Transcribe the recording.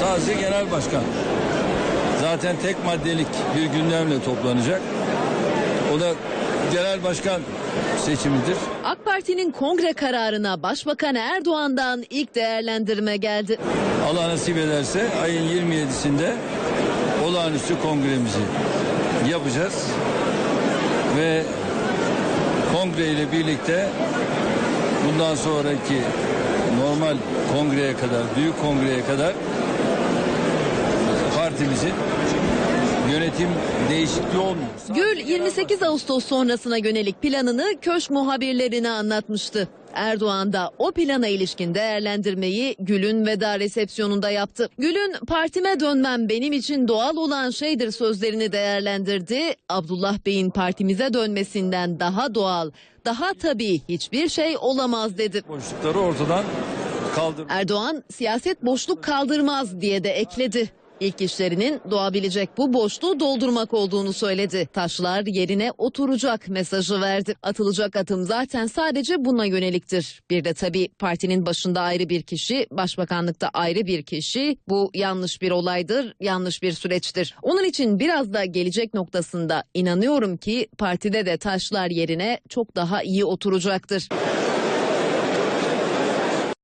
Sadece genel başkan. Zaten tek maddelik bir gündemle toplanacak. O da genel başkan seçimidir. AK Parti'nin kongre kararına Başbakan Erdoğan'dan ilk değerlendirme geldi. Allah nasip ederse ayın 27'sinde olağanüstü kongremizi yapacağız. Ve kongre ile birlikte bundan sonraki normal kongreye kadar, büyük kongreye kadar partimizin yönetim değişikliği olmuyor. Gül 28 Ağustos sonrasına yönelik planını köşk muhabirlerine anlatmıştı. Erdoğan da o plana ilişkin değerlendirmeyi Gül'ün veda resepsiyonunda yaptı. Gül'ün partime dönmem benim için doğal olan şeydir sözlerini değerlendirdi. Abdullah Bey'in partimize dönmesinden daha doğal, daha tabii hiçbir şey olamaz dedi. Boşlukları ortadan kaldır. Erdoğan siyaset boşluk kaldırmaz diye de ekledi. İlk işlerinin doğabilecek bu boşluğu doldurmak olduğunu söyledi. Taşlar yerine oturacak mesajı verdi. Atılacak atım zaten sadece buna yöneliktir. Bir de tabii partinin başında ayrı bir kişi, başbakanlıkta ayrı bir kişi. Bu yanlış bir olaydır, yanlış bir süreçtir. Onun için biraz da gelecek noktasında inanıyorum ki partide de taşlar yerine çok daha iyi oturacaktır.